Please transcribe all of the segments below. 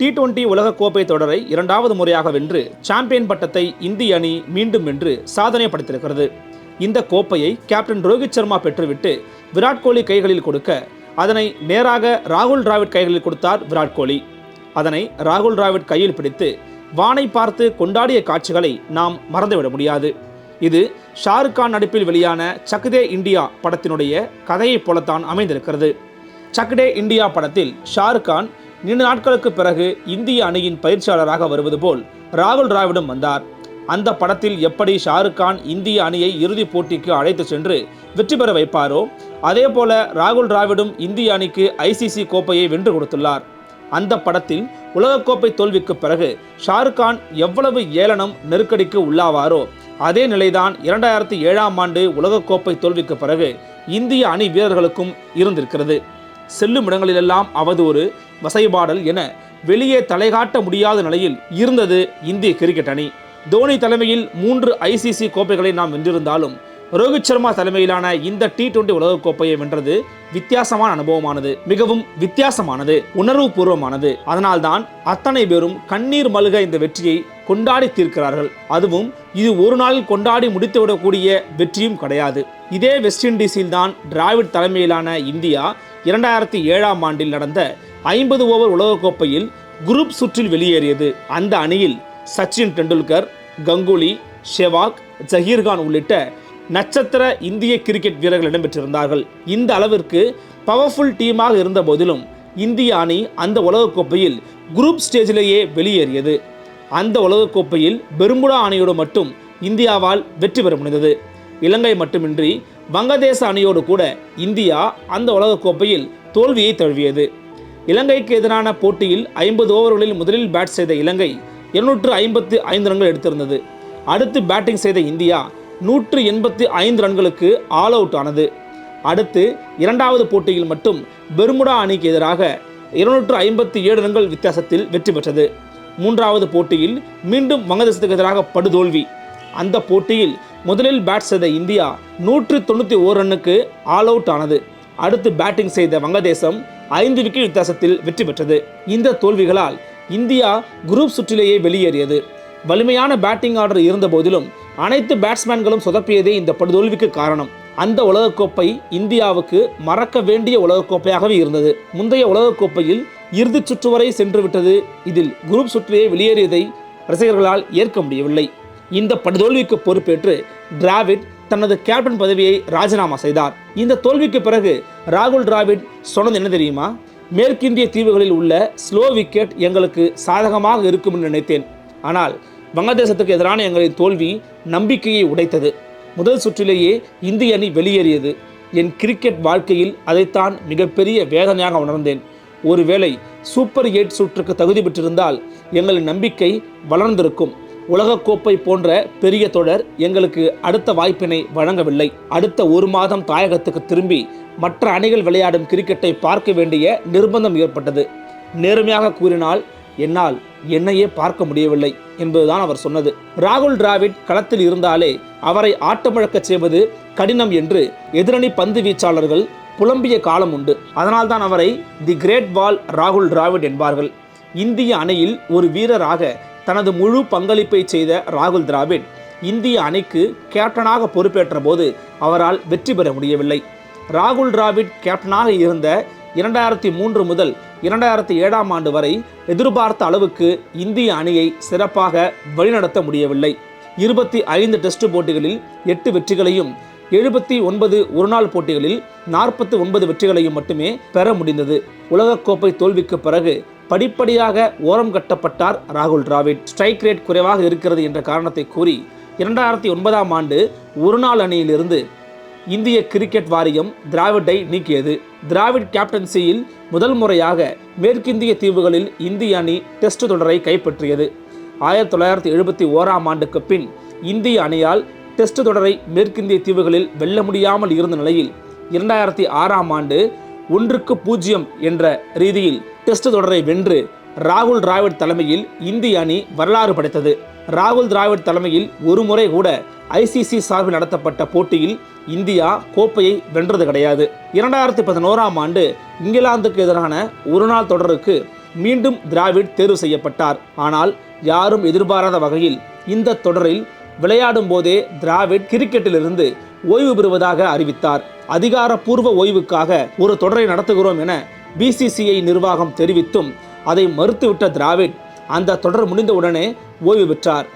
T twenty உலகக்கோப்பை தொடரை இரண்டாவது முறையாக வென்று சாம்பியன் பட்டத்தை இந்திய அணி மீண்டும் வென்று சாதனை படைத்திருக்கிறது இந்த கோப்பையை கேப்டன் ரோஹித் சர்மா பெற்றுவிட்டு விராட் கோலி கைகளில் கொடுக்க அதனை நேராக ராகுல் டிராவிட் கைகளில் கொடுத்தார் விராட் கோலி. அதனை ராகுல் டிராவிட் கையில் பிடித்து வானை பார்த்து கொண்டாடிய காட்சிகளை நாம் மறந்துவிட முடியாது. இது ஷாருக் கான் நடிப்பில் வெளியான சக்தே இந்தியா படத்தினுடைய கதையைப் போலத்தான் அமைந்திருக்கிறது. சக்டே இந்தியா படத்தில் ஷாருக் கான் நீண்ட நாட்களுக்கு பிறகு இந்திய அணியின் பயிற்சியாளராக வருவது போல் ராகுல் டிராவிடும் வந்தார். அந்த படத்தில் எப்படி ஷாருக் கான் இந்திய அணியை இறுதிப் போட்டிக்கு அழைத்து சென்று வெற்றி பெற வைப்பாரோ அதே போல ராகுல் டிராவிடும் இந்திய அணிக்கு ஐசிசி கோப்பையை வென்று கொடுத்துள்ளார். அந்த படத்தில் உலகக்கோப்பை தோல்விக்கு பிறகு ஷாருக் கான் எவ்வளவு ஏளனம் நெருக்கடிக்கு உள்ளாவாரோ அதே நிலைதான் இரண்டாயிரத்தி ஏழாம் ஆண்டு உலகக்கோப்பை தோல்விக்கு பிறகு இந்திய அணி வீரர்களுக்கும் இருந்திருக்கிறது. செல்லும் இடங்களிலெல்லாம் அவதூறு வசைபாடல் என வெளியே தலைகாட்ட முடியாத நிலையில் இருந்தது இந்திய கிரிக்கெட் அணி. தோனி தலைமையில் மூன்று ஐசிசி கோப்பைகளை நாம் வென்றிருந்தாலும் ரோஹித் சர்மா தலைமையிலான இந்த டி டுவெண்டி உலகக்கோப்பையை வென்றது வித்தியாசமான அனுபவமானது மிகவும் வித்தியாசமானது உணர்வு பூர்வமானது அதனால்தான் அத்தனை பேரும் கண்ணீர் மல்க இந்த வெற்றியை கொண்டாடி தீர்க்கிறார்கள். அதுவும் இது ஒரு நாளில் கொண்டாடி முடித்துவிடக்கூடிய வெற்றியும் கிடையாது. இதே வெஸ்ட் இண்டீஸில் தான் டிராவிட் தலைமையிலான இந்தியா இரண்டாயிரத்தி ஏழாம் ஆண்டில் நடந்த ஐம்பது ஓவர் உலகக்கோப்பையில் குரூப் சுற்றில் வெளியேறியது. அந்த அணியில் சச்சின் டெண்டுல்கர் கங்குலி ஷெவாக் ஜஹீர்கான் உள்ளிட்ட நட்சத்திர இந்திய கிரிக்கெட் வீரர்கள் இடம்பெற்றிருந்தார்கள். இந்த அளவிற்கு பவர்ஃபுல் டீமாக இருந்த போதிலும் இந்திய அணி அந்த உலகக்கோப்பையில் குரூப் ஸ்டேஜிலேயே வெளியேறியது. அந்த உலகக்கோப்பையில் பெரும்புடா அணியோடு மட்டும் இந்தியாவால் வெற்றி பெற முடிந்தது. இலங்கை மட்டுமின்றி வங்கதேச அணியோடு கூட இந்தியா அந்த உலகக்கோப்பையில் தோல்வியை தழுவியது. இலங்கைக்கு எதிரான போட்டியில் ஐம்பது ஓவர்களில் முதலில் பேட் செய்த இலங்கை இருநூற்று ஐம்பத்து ஐந்து ரன்கள் எடுத்திருந்தது. அடுத்து பேட்டிங் செய்த இந்தியா நூற்று எண்பத்து ஐந்து ரன்களுக்கு ஆல் அவுட் ஆனது. அடுத்து இரண்டாவது போட்டியில் மட்டும் பெர்முடா அணிக்கு எதிராக இருநூற்று ஐம்பத்தி ஏழு ரன்கள் வித்தியாசத்தில் வெற்றி பெற்றது. மூன்றாவது போட்டியில் மீண்டும் வங்கதேசத்துக்கு எதிராக படுதோல்வி. அந்த போட்டியில் முதலில் பேட் செய்த இந்தியா நூற்று தொண்ணூற்றி ஓர் ரன்னுக்கு ஆல் அவுட் ஆனது. அடுத்து பேட்டிங் செய்த வங்கதேசம் ஐந்து விக்கெட் வித்தியாசத்தில் வெற்றி பெற்றது. இந்த தோல்விகளால் இந்தியா குரூப் சுற்றிலேயே வெளியேறியது. வலிமையான பேட்டிங் ஆர்டர் இருந்த போதிலும் அனைத்து பேட்ஸ்மேன்களும் சொதப்பியதே இந்த படுதோல்விக்கு காரணம். அந்த உலகக்கோப்பை இந்தியாவுக்கு மறக்க வேண்டிய உலகக்கோப்பையாகவே இருந்தது. முந்தைய உலகக்கோப்பையில் இறுதிச் சுற்று வரை சென்று விட்டது. இதில் குரூப் சுற்றிலேயே வெளியேறியதை ரசிகர்களால் ஏற்க முடியவில்லை. இந்த படுதோல்விக்கு பொறுப்பேற்று டிராவிட் தனது கேப்டன் பதவியை ராஜினாமா செய்தார். இந்த தோல்விக்கு பிறகு ராகுல் டிராவிட் சொன்னது என்ன தெரியுமா? மேற்கிந்திய தீவுகளில் உள்ள ஸ்லோ விக்கெட் எங்களுக்கு சாதகமாக இருக்கும் என்று நினைத்தேன். ஆனால் வங்கதேசத்துக்கு எதிரான எங்களின் தோல்வி நம்பிக்கையை உடைத்தது. முதல் சுற்றிலேயே இந்திய அணி வெளியேறியது. என் கிரிக்கெட் வாழ்க்கையில் அதைத்தான் மிகப்பெரிய வேதனையாக உணர்ந்தேன். ஒருவேளை சூப்பர் எயிட் சுற்றுக்கு தகுதி பெற்றிருந்தால் எங்களின் நம்பிக்கை வளர்ந்திருக்கும். உலகக்கோப்பை போன்ற பெரிய தொடர் எங்களுக்கு அடுத்த வாய்ப்பினை வழங்கவில்லை. அடுத்த ஒரு மாதம் தாயகத்துக்கு திரும்பி மற்ற அணிகள் விளையாடும் கிரிக்கெட்டை பார்க்க வேண்டிய நிர்பந்தம் ஏற்பட்டது. நேர்மையாக கூறினால் என்னால் என்னையே பார்க்க முடியவில்லை என்பதுதான் அவர் சொன்னது. ராகுல் டிராவிட் களத்தில் இருந்தாலே அவரை ஆட்டமிழக்கச் செய்வது கடினம் என்று எதிரணி பந்து வீச்சாளர்கள் புலம்பிய காலம் உண்டு. அதனால்தான் அவரை தி கிரேட் பால் ராகுல் டிராவிட் என்பார்கள். இந்திய அணியில் ஒரு வீரராக தனது முழு பங்களிப்பை செய்த ராகுல் திராவிட் இந்திய அணிக்கு கேப்டனாக பொறுப்பேற்ற போது அவரால் வெற்றி பெற முடியவில்லை. ராகுல் டிராவிட் கேப்டனாக இருந்த இரண்டாயிரத்தி மூன்று முதல் இரண்டாயிரத்தி ஏழாம் ஆண்டு வரை எதிர்பார்த்த அளவுக்கு இந்திய அணியை சிறப்பாக வழிநடத்த முடியவில்லை. இருபத்தி ஐந்து டெஸ்ட் போட்டிகளில் எட்டு வெற்றிகளையும் எழுபத்தி ஒன்பது ஒருநாள் போட்டிகளில் நாற்பத்தி ஒன்பது வெற்றிகளையும் மட்டுமே பெற முடிந்தது. உலகக்கோப்பை தோல்விக்கு பிறகு படிப்படியாக ஓரம் கட்டப்பட்டார் ராகுல் டிராவிட். ஸ்ட்ரைக் ரேட் குறைவாக இருக்கிறது என்ற காரணத்தை கூறி இரண்டாயிரத்தி ஒன்பதாம் ஆண்டு ஒருநாள் அணியிலிருந்து இந்திய கிரிக்கெட் வாரியம் திராவிடை நீக்கியது. திராவிட் கேப்டன்சியில் முதல் முறையாக மேற்கிந்திய தீவுகளில் இந்திய அணி டெஸ்ட் தொடரை கைப்பற்றியது. ஆயிரத்தி தொள்ளாயிரத்தி எழுபத்தி ஓராம் ஆண்டுக்கு பின் இந்திய அணியால் டெஸ்ட் தொடரை மேற்கிந்திய தீவுகளில் வெல்ல முடியாமல் இருந்த நிலையில் இரண்டாயிரத்தி ஆறாம் ஆண்டு ஒன்றுக்கு பூஜ்ஜியம் என்ற ரீதியில் டெஸ்ட் தொடரை வென்று ராகுல் டிராவிட் தலைமையில் இந்திய அணி வரலாறு படைத்தது. ராகுல் டிராவிட் தலைமையில் ஒரு முறை கூட ஐசிசி சார்பில் நடத்தப்பட்ட போட்டியில் இந்தியா கோப்பையை வென்றது கிடையாது. இரண்டாயிரத்தி பதினோராம் ஆண்டு இங்கிலாந்துக்கு எதிரான ஒருநாள் தொடருக்கு மீண்டும் திராவிட் தேர்வு செய்யப்பட்டார். ஆனால் யாரும் எதிர்பாராத வகையில் இந்த தொடரில் விளையாடும் போதே திராவிட் கிரிக்கெட்டிலிருந்து ஓய்வு பெறுவதாக அறிவித்தார். அதிகாரப்பூர்வ ஓய்வுக்காக ஒரு தொடரை நடத்துகிறோம் என பிசிசிஐ நிர்வாகம் தெரிவித்தும் அதை மறுத்துவிட்ட திராவிட் அந்த தொடர் முடிந்தவுடனே ஓய்வு பெற்றார்.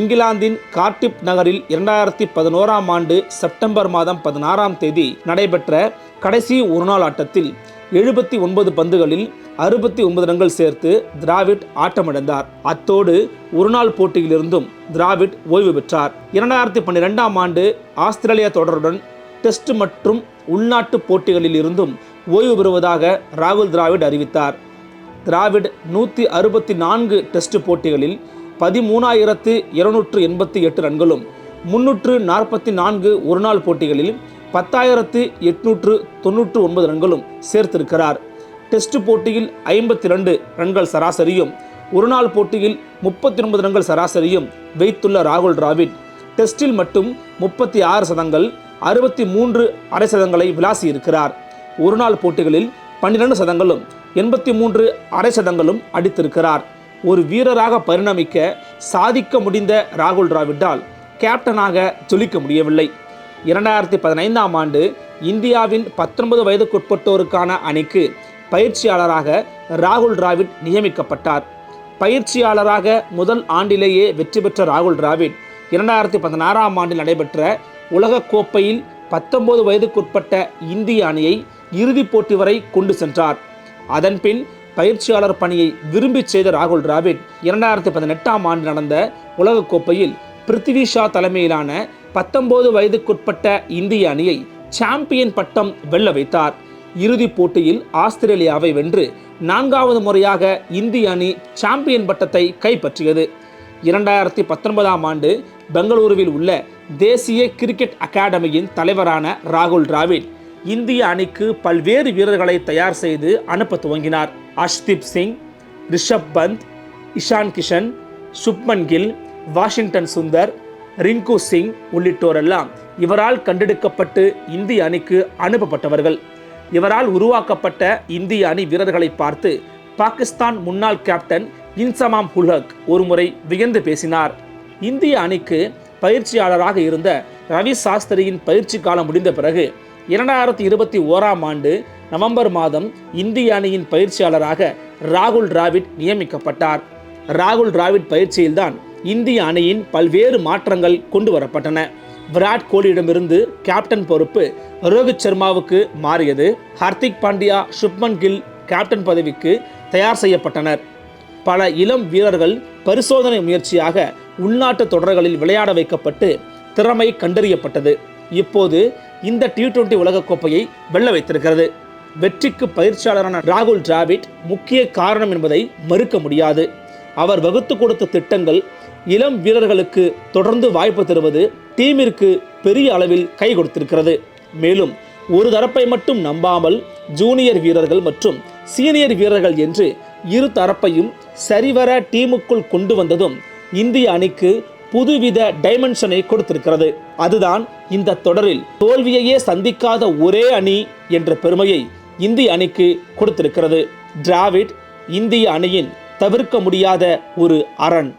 இங்கிலாந்தின் கார்டிப் நகரில் இரண்டாயிரத்தி பதினோராம் ஆண்டு செப்டம்பர் மாதம் பதினாறாம் தேதி நடைபெற்ற கடைசி ஒருநாள் ஆட்டத்தில் எழுபத்தி ஒன்பது பந்துகளில் அறுபத்தி ஒன்பது ரன்கள் சேர்த்து திராவிட் ஆட்டமடைந்தார் அத்தோடு ஒருநாள் போட்டியிலிருந்தும் திராவிட் ஓய்வு பெற்றார். இரண்டாயிரத்தி பன்னிரெண்டாம் ஆண்டு ஆஸ்திரேலியா தொடருடன் டெஸ்ட் மற்றும் உள்நாட்டு போட்டிகளில் இருந்தும் ஓய்வு பெறுவதாக ராகுல் திராவிட் அறிவித்தார். திராவிட் நூற்றி அறுபத்தி நான்கு டெஸ்ட் போட்டிகளில் பதிமூணாயிரத்து இருநூற்று எண்பத்தி எட்டு ரன்களும் முன்னூற்று நாற்பத்தி நான்கு ஒருநாள் போட்டிகளில் பத்தாயிரத்து எட்நூற்று தொன்னூற்று ஒன்பது ரன்களும் சேர்த்திருக்கிறார். டெஸ்ட் போட்டியில் ஐம்பத்தி ரெண்டு ரன்கள் சராசரியும் ஒருநாள் போட்டியில் முப்பத்தி ஒன்பது ரன்கள் சராசரியும் வைத்துள்ள ராகுல் டிராவிட். டெஸ்டில் மட்டும் முப்பத்தி ஆறு சதங்கள் அறுபத்தி மூன்று அரை சதங்களை விளாசியிருக்கிறார். ஒருநாள் போட்டிகளில் பன்னிரண்டு சதங்களும் எண்பத்தி மூன்று அரை சதங்களும் அடித்திருக்கிறார். ஒரு வீரராக பரிணமிக்க சாதிக்க முடிந்த ராகுல் டிராவிட்டால் கேப்டனாக ஜொலிக்க முடியவில்லை. இரண்டாயிரத்தி பதினைந்தாம் ஆண்டு இந்தியாவின் பத்தொன்பது வயதுக்குட்பட்டோருக்கான அணிக்கு பயிற்சியாளராக ராகுல் டிராவிட் நியமிக்கப்பட்டார். பயிற்சியாளராக முதல் ஆண்டிலேயே வெற்றி பெற்ற ராகுல் டிராவிட் இரண்டாயிரத்தி பதினாறாம் ஆண்டில் நடைபெற்ற உலகக்கோப்பையில் பத்தொன்பது வயதுக்குட்பட்ட இந்திய அணியை இறுதிப் போட்டி வரை கொண்டு சென்றார். அதன்பின் பயிற்சியாளர் பணியை விரும்பி செய்த ராகுல் டிராவிட் இரண்டாயிரத்தி பதினெட்டாம் ஆண்டு நடந்த உலகக்கோப்பையில் பிருத்திவி ஷா தலைமையிலான பத்தொன்பது வயதுக்குட்பட்ட இந்திய அணியை சாம்பியன் பட்டம் வெல்ல வைத்தார். இறுதிப் போட்டியில் ஆஸ்திரேலியாவை வென்று நான்காவது முறையாக இந்திய அணி சாம்பியன் பட்டத்தை கைப்பற்றியது. இரண்டாயிரத்தி பத்தொன்பதாம் ஆண்டு பெங்களூருவில் உள்ள தேசிய கிரிக்கெட் அகாடமியின் தலைவரான ராகுல் டிராவிட் இந்திய அணிக்கு பல்வேறு வீரர்களை தயார் செய்து அனுப்ப துவங்கினார். அஷ்தீப் சிங் ரிஷப் பந்த் இஷான் கிஷன் சுப்மன் கில் வாஷிங்டன் சுந்தர் ரிங்கு சிங் உள்ளிட்டோரெல்லாம் இவரால் கண்டெடுக்கப்பட்டு இந்திய அணிக்கு அனுப்பப்பட்டவர்கள். இவரால் உருவாக்கப்பட்ட இந்திய அணி வீரர்களை பார்த்து பாகிஸ்தான் முன்னாள் கேப்டன் இன்சமாம் ஹுல்ஹக் ஒருமுறை வியந்து பேசினார். இந்திய அணிக்கு பயிற்சியாளராக இருந்த ரவி சாஸ்திரியின் பயிற்சி காலம் முடிந்த பிறகு இரண்டாயிரத்தி இருபத்தி ஓராம் ஆண்டு நவம்பர் மாதம் இந்திய அணியின் பயிற்சியாளராக ராகுல் டிராவிட் நியமிக்கப்பட்டார். ராகுல் டிராவிட் பயிற்சியில்தான் இந்திய அணியின் பல்வேறு மாற்றங்கள் கொண்டு வரப்பட்டன. விராட் கோலியிடமிருந்து கேப்டன் பொறுப்பு ரோஹித் சர்மாவுக்கு மாறியது. ஹர்திக் பாண்டியா சுப்மன் கில் கேப்டன் பதவிக்கு தயார் செய்யப்பட்டனர். பல இளம் வீரர்கள் பரிசோதனை முயற்சியாக உள்நாட்டு தொடர்களில் விளையாட வைக்கப்பட்டு திறமை கண்டறியப்பட்டது. இப்போது இந்த டி டுவெண்டி உலகக்கோப்பையை வெல்ல வைத்திருக்கிறது. வெற்றிக்கு பயிற்சியாளரான ராகுல் டிராவிட் முக்கிய காரணம் என்பதை மறுக்க முடியாது. அவர் வகுத்து கொடுத்த திட்டங்கள் இளம் வீரர்களுக்கு தொடர்ந்து வாய்ப்பு தருவது டீமிற்கு பெரிய அளவில் கை கொடுத்திருக்கிறது. மேலும் ஒரு தரப்பை மட்டும் நம்பாமல் ஜூனியர் வீரர்கள் மற்றும் சீனியர் வீரர்கள் என்று இரு தரப்பையும் சரிவர டீமுக்குள் கொண்டு வந்ததும் இந்திய அணிக்கு புதுவித டைமென்ஷனை கொடுத்திருக்கிறது. அதுதான் இந்த தொடரில் தோல்வியையே சந்திக்காத ஒரே அணி என்ற பெருமையை இந்திய அணிக்கு கொடுத்திருக்கிறது. டிராவிட் இந்திய அணியின் தவிர்க்க முடியாத ஒரு அரண்.